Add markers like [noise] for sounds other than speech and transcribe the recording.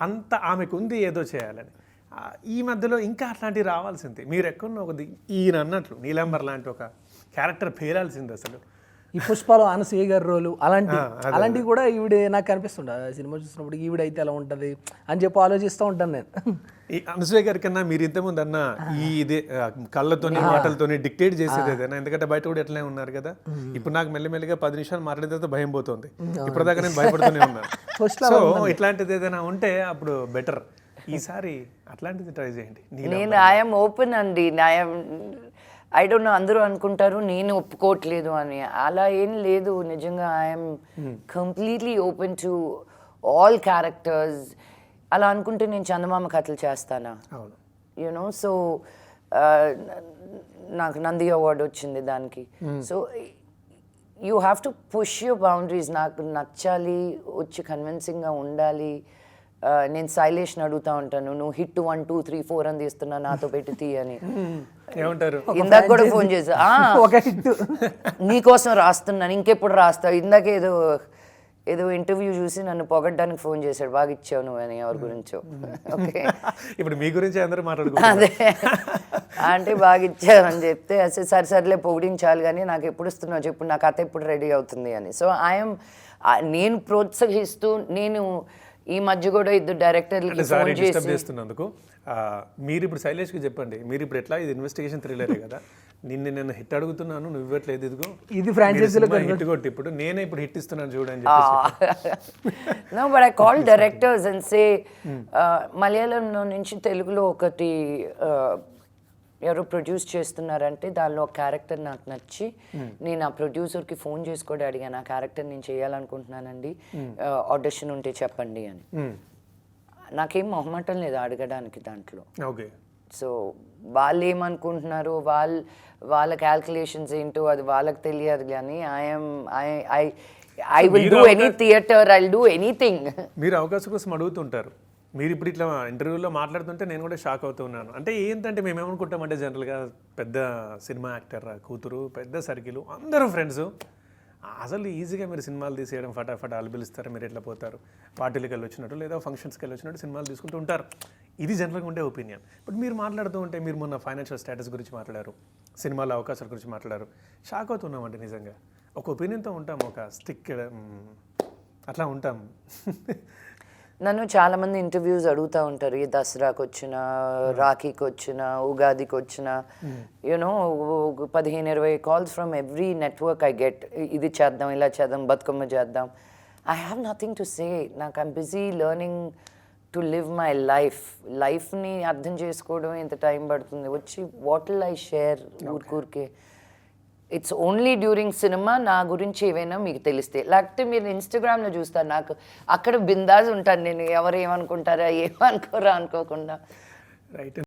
అంత ఆమెకు ఉంది ఏదో చేయాలని. ఈ మధ్యలో ఇంకా అట్లాంటివి రావాల్సింది. మీరు ఎక్కడో ఒక ఈయన అన్నట్లు నీలాంబర్ లాంటి ఒక క్యారెక్టర్ పేరాల్సింది అసలు ఈ పుష్పలో అనసూయ గారి రోలు అలాంటి అలాంటివి కూడా ఈవిడ నాకు కనిపిస్తుండే ఆ సినిమా చూసినప్పుడు ఈవిడ అయితే ఎలా ఉంటుంది అని చెప్పి ఆలోచిస్తూ ఉంటాను నేను. ఈ అనసూయ గారి కన్నా మీరు ఇంతకుముందు అన్న ఈ ఇదే కళ్ళతోని మాటలతోని డిక్టేట్ చేసేది ఏదైనా ఎందుకంటే బయట కూడా ఎట్లనే ఉన్నారు కదా. ఇప్పుడు నాకు మెల్లిమెల్లిగా పది నిమిషాలు మాట్లాడిన తర్వాత భయం పోతుంది. ఇప్పటిదాకా నేను భయపడుతూనే ఉన్నాను సో [laughs] ఇట్లాంటిది ఏదైనా ఉంటే అప్పుడు బెటర్ ఈసారి అట్లాంటిది ట్రై చేయండి. నేను ఐఎమ్ ఓపెన్ అండి. ఐఎమ్ ఐ డోంట్ నో అందరూ అనుకుంటారు నేను ఒప్పుకోవట్లేదు అని. అలా ఏం లేదు నిజంగా I'm completely open to all characters అలా అనుకుంటే నేను చందమామ కథలు చేస్తానా? యునో సో నాకు నంది అవార్డు వచ్చింది దానికి. So you have to push your boundaries నాకు నచ్చాలి వచ్చి కన్విన్సింగ్గా ఉండాలి. నేను శైలేష్ని అడుగుతా ఉంటాను నువ్వు hit one two three four అని తీస్తున్నా నాతో పెట్టి తీ అని. [laughs] ఏమంటారు? ఇందాక కూడా ఫోన్ చేసా "ఆ, [laughs] ఒక హిట్. [laughs] నీకోసం రాస్తున్నాను ఇంకెప్పుడు రాస్తావు? ఇందాక ఏదో ఏదో ఇంటర్వ్యూ చూసి నన్ను పొగడ్డానికి ఫోన్ చేశాడు బాగా ఇచ్చావు నువ్వు అని ఎవరి గురించో. ఓకే. ఇప్పుడు మీ గురించి అందరూ మాట్లాడుకుంటారు అదే. అంటే బాగా ఇచ్చారు అని చెప్తే అసలు సరే సర్లే పొగిడించాలి కానీ నాకు ఎప్పుడు ఇస్తున్నావు చెప్పు నా కథ ఎప్పుడు రెడీ అవుతుంది అని. సో ఐఎమ్ నేను ప్రోత్సహిస్తూ నేను ఈ మధ్య కూడా ఇద్దరు సారీ డిస్టర్బ్ చేసి చేస్తున్నందుకు ఆ, మీరు ఇప్పుడు శైలేష్కి చెప్పండి. మీరు ఇప్పుడు ఎట్లా? ఇది ఇన్వెస్టిగేషన్ థ్రిల్లరే కదా. నిన్ను నేను హిట్ అడుగుతున్నాను నువ్వు ఇవ్వట్లేదు ఇదిగో. ఇది ఫ్రాంచైజీలో హిట్ కొట్టి ఇప్పుడు నేనే ఇప్పుడు హిట్ ఇస్తున్నాను చూడని చెప్పేసి no but I call directors and say మలయాళంలో నుంచి తెలుగులో ఒకటి ఎవరు ప్రొడ్యూస్ చేస్తున్నారంటే దానిలో ఒక క్యారెక్టర్ నాకు నచ్చి నేను ఆ ప్రొడ్యూసర్కి ఫోన్ చేసి కూడా అడిగాను ఆ క్యారెక్టర్ నేను చేయాలనుకుంటున్నానండి ఆడిషన్ ఉంటే చెప్పండి అని. నాకేం మొహమాటం లేదు అడగడానికి దాంట్లో. ఓకే సో వాళ్ళు ఏమనుకుంటున్నారు వాళ్ళ వాళ్ళ క్యాల్కులేషన్స్ ఏంటో అది వాళ్ళకి తెలియదు కానీ I'm I I I will do any theatre I do anything మీరు అవకాశం కోసం అడుగుతుంటారు. మీరు ఇప్పుడు ఇట్లా ఇంటర్వ్యూలో మాట్లాడుతుంటే నేను కూడా షాక్ అవుతున్నాను అంటే ఏంటంటే మేము ఏమనుకుంటామంటే జనరల్గా పెద్ద సినిమా యాక్టర్ కూతురు పెద్ద సర్కిల్ అందరూ ఫ్రెండ్స్. అసలు ఈజీగా మీరు సినిమాలు తీసేయడం ఫటాఫట్ వాళ్ళు పిలుస్తారు మీరు ఎట్లా పోతారు? పార్టీలకు వెళ్ళి వచ్చినట్టు లేదా ఫంక్షన్స్కి వెళ్ళి వచ్చినట్టు సినిమాలు తీసుకుంటూ ఉంటారు. ఇది జనరల్గా ఉండే ఒపీనియన్ బట్ మీరు మాట్లాడుతూ ఉంటే మీరు మొన్న ఫైనాన్షియల్ స్టేటస్ గురించి మాట్లాడారు సినిమాల అవకాశాల గురించి మాట్లాడారు. షాక్ అవుతున్నామండి నిజంగా. ఒక ఒపీనియన్తో ఉంటాం ఒక స్టిక్ అట్లా ఉంటాం. నన్ను చాలా మంది ఇంటర్వ్యూస్ అడుగుతూ ఉంటారు. ఈ దసరాకి వచ్చిన రాఖీకి వచ్చిన ఉగాదికి వచ్చిన యూనో పదిహేను ఇరవై calls from every network I get ఇది చేద్దాం ఇలా చేద్దాం బతుకమ్మ చేద్దాం. I have nothing to say నాకు I'm busy learning to live my life లైఫ్ని అర్థం చేసుకోవడం ఎంత టైం పడుతుంది. వచ్చి వాట్ ఐ షేర్ ఊరికూరికే. ఇట్స్ ఓన్లీ డ్యూరింగ్ సినిమా నా గురించి ఏవైనా మీకు తెలిస్తే. లేకపోతే మీరు ఇన్స్టాగ్రామ్లో చూస్తారు నాకు అక్కడ బిందాజ్ ఉంటాను నేను ఎవరు ఏమనుకుంటారా ఏమనుకోరా అనుకోకుండా. రైట్